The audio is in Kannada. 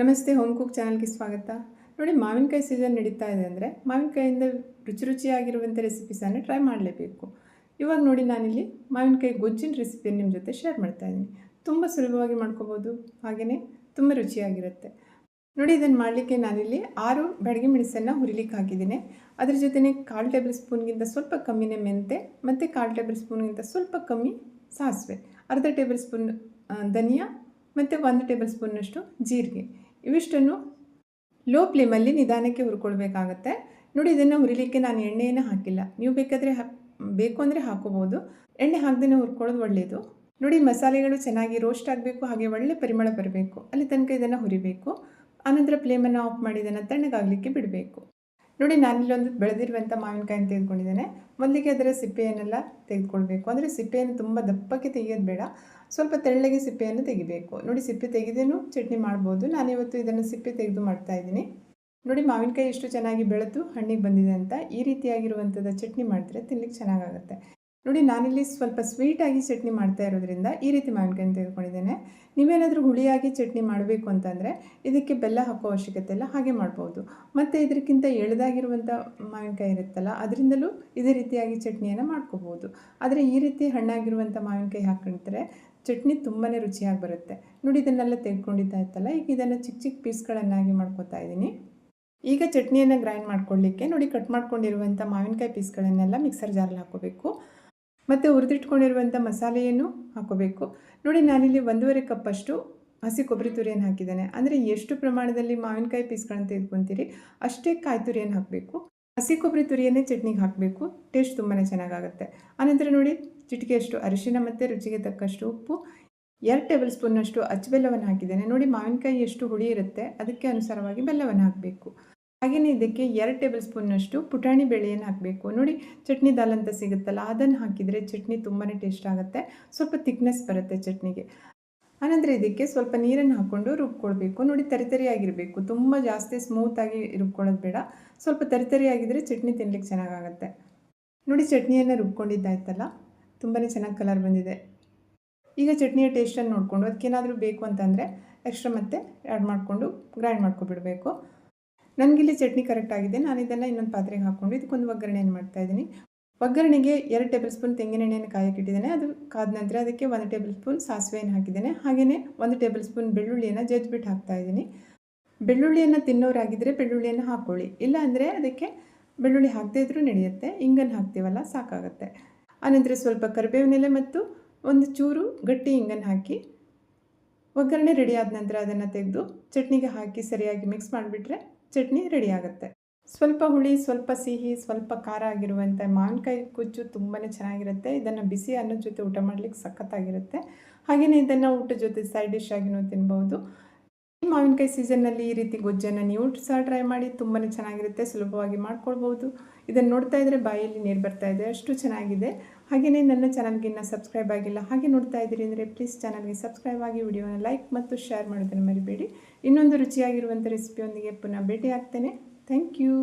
ನಮಸ್ತೆ, ಹೋಮ್ ಕುಕ್ ಚಾನಲ್ಗೆ ಸ್ವಾಗತ. ನೋಡಿ, ಮಾವಿನಕಾಯಿ ಸೀಸನ್ ನಡೀತಾ ಇದೆ ಅಂದರೆ ಮಾವಿನಕಾಯಿಂದ ರುಚಿ ರುಚಿಯಾಗಿರುವಂಥ ರೆಸಿಪೀಸನ್ನು ಟ್ರೈ ಮಾಡಲೇಬೇಕು. ಇವಾಗ ನೋಡಿ, ನಾನಿಲ್ಲಿ ಮಾವಿನಕಾಯಿ ಗೊಜ್ಜಿನ ರೆಸಿಪಿಯನ್ನು ನಿಮ್ಮ ಜೊತೆ ಶೇರ್ ಮಾಡ್ತಾ ಇದ್ದೀನಿ. ತುಂಬ ಸುಲಭವಾಗಿ ಮಾಡ್ಕೋಬೋದು ಹಾಗೆಯೇ ತುಂಬ ರುಚಿಯಾಗಿರುತ್ತೆ. ನೋಡಿ, ಇದನ್ನು ಮಾಡಲಿಕ್ಕೆ ನಾನಿಲ್ಲಿ ಆರು ಬೆಳಗ್ಗೆ ಮೆಣಸನ್ನು ಹುರಿಲಿಕ್ಕೆ ಹಾಕಿದ್ದೀನಿ. ಅದ್ರ ಜೊತೆನೇ ಕಾಲು ಟೇಬಲ್ ಸ್ಪೂನ್ಗಿಂತ ಸ್ವಲ್ಪ ಕಮ್ಮಿನೇ ಮೆಂತೆ ಮತ್ತು ಕಾಲು ಟೇಬಲ್ ಸ್ಪೂನ್ಗಿಂತ ಸ್ವಲ್ಪ ಕಮ್ಮಿ ಸಾಸಿವೆ, ಅರ್ಧ ಟೇಬಲ್ ಸ್ಪೂನ್ ಧನಿಯಾ ಮತ್ತು ಒಂದು ಟೇಬಲ್ ಸ್ಪೂನ್ನಷ್ಟು ಜೀರಿಗೆ. ಇವಿಷ್ಟನ್ನು ಲೋ ಫ್ಲೇಮಲ್ಲಿ ನಿಧಾನಕ್ಕೆ ಹುರ್ಕೊಳ್ಬೇಕಾಗತ್ತೆ. ನೋಡಿ, ಇದನ್ನು ಹುರಿಲಿಕ್ಕೆ ನಾನು ಎಣ್ಣೆಯನ್ನು ಹಾಕಿಲ್ಲ. ನೀವು ಬೇಕಾದರೆ ಬೇಕು ಅಂದರೆ ಹಾಕೋಬೋದು ಎಣ್ಣೆ ಹಾಕ್ದೇ ಹುರ್ಕೊಳ್ಳೋದು ಒಳ್ಳೆಯದು ನೋಡಿ, ಮಸಾಲೆಗಳು ಚೆನ್ನಾಗಿ ರೋಸ್ಟ್ ಆಗಬೇಕು, ಹಾಗೆ ಒಳ್ಳೆ ಪರಿಮಳ ಬರಬೇಕು. ಅಲ್ಲಿ ತನಕ ಇದನ್ನು ಹುರಿಬೇಕು. ಆನಂತರ ಫ್ಲೇಮನ್ನು ಆಫ್ ಮಾಡಿ, ಇದನ್ನು ತಣ್ಣಗಾಗಲಿಕ್ಕೆ ಬಿಡಬೇಕು. ನೋಡಿ, ನಾನಿಲ್ಲೊಂದು ಬೆಳೆದಿರುವಂಥ ಮಾವಿನಕಾಯಿನ ತೆಗೆದುಕೊಂಡಿದ್ದೇನೆ. ಮೊದಲಿಗೆ ಅದರ ಸಿಪ್ಪೆಯನ್ನೆಲ್ಲ ತೆಗೆದುಕೊಳ್ಬೇಕು. ಅಂದರೆ ಸಿಪ್ಪೆಯನ್ನು ತುಂಬ ದಪ್ಪಕ್ಕೆ ತೆಗೆಯೋದು ಬೇಡ. ಸ್ವಲ್ಪ ತೆಳ್ಳಗೆ ಸಿಪ್ಪೆಯನ್ನು ತೆಗಿಬೇಕು. ನೋಡಿ, ಸಿಪ್ಪೆ ತೆಗೆದೇನು ಚಟ್ನಿ ಮಾಡ್ಬೋದು. ನಾನಿವತ್ತು ಇದನ್ನು ಸಿಪ್ಪೆ ತೆಗೆದು ಮಾಡ್ತಾ ಇದ್ದೀನಿ. ನೋಡಿ, ಮಾವಿನಕಾಯಿ ಎಷ್ಟು ಚೆನ್ನಾಗಿ ಬೆಳೆದು ಹಣ್ಣಿಗೆ ಬಂದಿದೆ ಅಂತ ಈ ರೀತಿಯಾಗಿರುವಂಥದ್ದು ಚಟ್ನಿ ಮಾಡಿದ್ರೆ ತಿನ್ಲಿಕ್ಕೆ ಚೆನ್ನಾಗಾಗುತ್ತೆ. ನೋಡಿ, ನಾನಿಲ್ಲಿ ಸ್ವಲ್ಪ ಸ್ವೀಟಾಗಿ ಚಟ್ನಿ ಮಾಡ್ತಾ ಇರೋದ್ರಿಂದ ಈ ರೀತಿ ಮಾವಿನಕಾಯಿ ತೆಗೆದುಕೊಂಡಿದ್ದೇನೆ ನೀವೇನಾದರೂ ಹುಳಿಯಾಗಿ ಚಟ್ನಿ ಮಾಡಬೇಕು ಅಂತಂದರೆ ಇದಕ್ಕೆ ಬೆಲ್ಲ ಹಾಕೋ ಅವಶ್ಯಕತೆ ಇಲ್ಲ, ಹಾಗೆ ಮಾಡ್ಬೋದು. ಮತ್ತು ಇದಕ್ಕಿಂತ ಎಳೆದಾಗಿರುವಂಥ ಮಾವಿನಕಾಯಿ ಇರುತ್ತಲ್ಲ, ಅದರಿಂದಲೂ ಇದೇ ರೀತಿಯಾಗಿ ಚಟ್ನಿಯನ್ನು ಮಾಡ್ಕೋಬೋದು. ಆದರೆ ಈ ರೀತಿ ಹಣ್ಣಾಗಿರುವಂಥ ಮಾವಿನಕಾಯಿ ಹಾಕೊಂಡ್ರೆ ಚಟ್ನಿ ತುಂಬಾ ರುಚಿಯಾಗಿ ಬರುತ್ತೆ. ನೋಡಿ, ಇದನ್ನೆಲ್ಲ ತೆಗೆದುಕೊಂಡಿದ್ದಾಯ್ತಲ್ಲ ಈಗ ಇದನ್ನು ಚಿಕ್ಕ ಚಿಕ್ಕ ಪೀಸ್ಗಳನ್ನಾಗಿ ಮಾಡ್ಕೊತಾ ಇದ್ದೀನಿ ಈಗ ಚಟ್ನಿಯನ್ನು ಗ್ರೈಂಡ್ ಮಾಡ್ಕೊಳ್ಳಿಕ್ಕೆ ನೋಡಿ ಕಟ್ ಮಾಡ್ಕೊಂಡಿರುವಂಥ ಮಾವಿನಕಾಯಿ ಪೀಸ್ಗಳನ್ನೆಲ್ಲ ಮಿಕ್ಸರ್ ಜಾರಲ್ಲಿ ಹಾಕೋಬೇಕು ಮತ್ತು ಹುರಿದಿಟ್ಕೊಂಡಿರುವಂಥ ಮಸಾಲೆಯನ್ನು ಹಾಕೋಬೇಕು. ನೋಡಿ, ನಾನಿಲ್ಲಿ ಒಂದೂವರೆ ಕಪ್ಪಷ್ಟು ಹಸಿ ಕೊಬ್ಬರಿ ತುರಿಯನ್ನು ಹಾಕಿದ್ದೇನೆ. ಅಂದರೆ ಎಷ್ಟು ಪ್ರಮಾಣದಲ್ಲಿ ಮಾವಿನಕಾಯಿ ಪೀಸ್ಗಳನ್ನು ತೆಗೆದುಕೊತೀರಿ, ಅಷ್ಟೇ ಕಾಯಿ ತುರಿಯನ್ನು ಹಾಕಬೇಕು. ಹಸಿ ಕೊಬ್ಬರಿ ತುರಿಯನ್ನೇ ಚಟ್ನಿಗೆ ಹಾಕಬೇಕು. ಟೇಸ್ಟ್ ತುಂಬಾ ಚೆನ್ನಾಗಾಗುತ್ತೆ. ಆನಂತರ ನೋಡಿ ಚಿಟಿಕೆಯಷ್ಟು ಅರಿಶಿನ ಮತ್ತು ರುಚಿಗೆ ತಕ್ಕಷ್ಟು ಉಪ್ಪು. ಎರಡು ಟೇಬಲ್ ಸ್ಪೂನ್ನಷ್ಟು ಅಚ್ಚು ಬೆಲ್ಲವನ್ನು ಹಾಕಿದ್ದೇನೆ. ನೋಡಿ, ಮಾವಿನಕಾಯಿ ಎಷ್ಟು ಹುಳಿ ಇರುತ್ತೆ, ಅದಕ್ಕೆ ಅನುಸಾರವಾಗಿ ಬೆಲ್ಲವನ್ನು ಹಾಕಬೇಕು. ಹಾಗೆಯೇ ಇದಕ್ಕೆ ಎರಡು ಟೇಬಲ್ ಸ್ಪೂನ್ನಷ್ಟು ಪುಟಾಣಿ ಬೇಳೆಯನ್ನು ಹಾಕಬೇಕು. ನೋಡಿ, ಚಟ್ನಿ ದಾಲ್ ಅಂತ ಸಿಗುತ್ತಲ್ಲ, ಅದನ್ನು ಹಾಕಿದರೆ ಚಟ್ನಿ ತುಂಬಾ ಟೇಸ್ಟ್ ಆಗುತ್ತೆ. ಸ್ವಲ್ಪ ತಿಕ್ನೆಸ್ ಬರುತ್ತೆ ಚಟ್ನಿಗೆ. ಆನಂತರ ಇದಕ್ಕೆ ಸ್ವಲ್ಪ ನೀರನ್ನು ಹಾಕ್ಕೊಂಡು ರುಬ್ಕೊಳ್ಬೇಕು. ನೋಡಿ ತರಿತರಿಯಾಗಿರಬೇಕು ತುಂಬ ಜಾಸ್ತಿ ಸ್ಮೂತಾಗಿ ರುಬ್ಕೊಳ್ಳೋದು ಬೇಡ. ಸ್ವಲ್ಪ ತರಿತರಿಯಾಗಿದ್ದರೆ ಚಟ್ನಿ ತಿನ್ನಲಿಕ್ಕೆ ಚೆನ್ನಾಗಾಗುತ್ತೆ. ನೋಡಿ, ಚಟ್ನಿಯನ್ನು ರುಬ್ಕೊಂಡಿದ್ದಾಯ್ತಲ್ಲ? ತುಂಬಾ ಚೆನ್ನಾಗಿ ಕಲರ್ ಬಂದಿದೆ. ಈಗ ಚಟ್ನಿಯ ಟೇಸ್ಟನ್ನು ನೋಡಿಕೊಂಡು ಅದಕ್ಕೇನಾದರೂ ಬೇಕು ಅಂತಂದರೆ, ಎಕ್ಸ್ಟ್ರಾ ಮತ್ತೆ ಆ್ಯಡ್ ಮಾಡಿಕೊಂಡು ಗ್ರೈಂಡ್ ಮಾಡ್ಕೊಬಿಡಬೇಕು. ನನಗಿಲ್ಲಿ ಚಟ್ನಿ ಕರೆಕ್ಟ್ ಆಗಿದೆ. ನಾನು ಇದನ್ನು ಇನ್ನೊಂದು ಪಾತ್ರೆಗೆ ಹಾಕ್ಕೊಂಡು ಇದಕ್ಕೊಂದು ಒಗ್ಗರಣೆಯನ್ನು ಮಾಡ್ತಾಯಿದ್ದೀನಿ ಒಗ್ಗರಣೆಗೆ ಎರಡು ಟೇಬಲ್ ಸ್ಪೂನ್ ತೆಂಗಿನೆಣ್ಣೆಯನ್ನು ಕಾಯಕ್ಕಿಟ್ಟಿದ್ದೇನೆ ಅದು ಕಾದ ನಂತರ ಅದಕ್ಕೆ ಒಂದು ಟೇಬಲ್ ಸ್ಪೂನ್ ಸಾಸಿವೆಯನ್ನು ಹಾಕಿದ್ದೇನೆ. ಹಾಗೆಯೇ ಒಂದು ಟೇಬಲ್ ಸ್ಪೂನ್ ಬೆಳ್ಳುಳ್ಳಿಯನ್ನು ಜಜ್ಜಿಬಿಟ್ಟು ಹಾಕ್ತಾ ಇದ್ದೀನಿ. ಬೆಳ್ಳುಳ್ಳಿಯನ್ನು ತಿನ್ನೋರಾಗಿದ್ದರೆ ಬೆಳ್ಳುಳ್ಳಿಯನ್ನು ಹಾಕ್ಕೊಳ್ಳಿ ಇಲ್ಲ ಅಂದರೆ ಅದಕ್ಕೆ ಬೆಳ್ಳುಳ್ಳಿ ಹಾಕದೇ ಇದ್ರೂ ನಡೆಯುತ್ತೆ. ಇಂಗನ್ನು ಹಾಕ್ತೀವಲ್ಲ, ಸಾಕಾಗುತ್ತೆ. ಆನಂತರ ಸ್ವಲ್ಪ ಕರಿಬೇವಿನೆಲೆ ಮತ್ತು ಒಂದು ಚೂರು ಗಟ್ಟಿ ಇಂಗನ್ನು ಹಾಕಿ ಒಗ್ಗರಣೆ ರೆಡಿ ಆದ ನಂತರ ಅದನ್ನು ತೆಗೆದು ಚಟ್ನಿಗೆ ಹಾಕಿ ಸರಿಯಾಗಿ ಮಿಕ್ಸ್ ಮಾಡಿಬಿಟ್ರೆ ಚಟ್ನಿ ರೆಡಿ ಆಗುತ್ತೆ. ಸ್ವಲ್ಪ ಹುಳಿ, ಸ್ವಲ್ಪ ಸಿಹಿ, ಸ್ವಲ್ಪ ಖಾರ ಆಗಿರುವಂಥ ಮಾವಿನಕಾಯಿ ಕುಚ್ಚು ತುಂಬಾ ಚೆನ್ನಾಗಿರುತ್ತೆ. ಇದನ್ನು ಬಿಸಿ ಅನ್ನದ ಜೊತೆ ಊಟ ಮಾಡಲಿಕ್ಕೆ ಸಖತ್ತಾಗಿರುತ್ತೆ. ಹಾಗೆಯೇ ಇದನ್ನು ಊಟದ ಜೊತೆ ಸೈಡ್ ಡಿಶ್ ಆಗಿನೂ ತಿನ್ಬೋದು ಈ ಮಾವಿನಕಾಯಿ ಸೀಸನ್ನಲ್ಲಿ ಈ ರೀತಿ ಗೊಜ್ಜನ್ನು ನೀವು ಸಹ ಟ್ರೈ ಮಾಡಿ ತುಂಬಾ ಚೆನ್ನಾಗಿರುತ್ತೆ. ಸುಲಭವಾಗಿ ಮಾಡ್ಕೊಳ್ಬೋದು ಇದನ್ನು ನೋಡ್ತಾ ಇದ್ದರೆ ಬಾಯಲ್ಲಿ ನೀರು ಬರ್ತಾ ಇದೆ, ಅಷ್ಟು ಚೆನ್ನಾಗಿದೆ. ಹಾಗೆಯೇ ನನ್ನ ಚಾನಲ್ಗೆ ಇನ್ನೂ ಸಬ್ಸ್ಕ್ರೈಬ್ ಆಗಿಲ್ಲ, ಹಾಗೆ ನೋಡ್ತಾ ಇದ್ದೀರಿ ಅಂದರೆ ಪ್ಲೀಸ್ ಚಾನಲ್ಗೆ ಸಬ್ಸ್ಕ್ರೈಬ್ ಆಗಿ ವಿಡಿಯೋನ ಲೈಕ್ ಮತ್ತು ಶೇರ್ ಮಾಡೋದನ್ನು ಮರಿಬೇಡಿ. ಇನ್ನೊಂದು ರುಚಿಯಾಗಿರುವಂಥ ರೆಸಿಪಿಯೊಂದಿಗೆ ಪುನಃ ಭೇಟಿ ಆಗ್ತೇನೆ ಥ್ಯಾಂಕ್ ಯು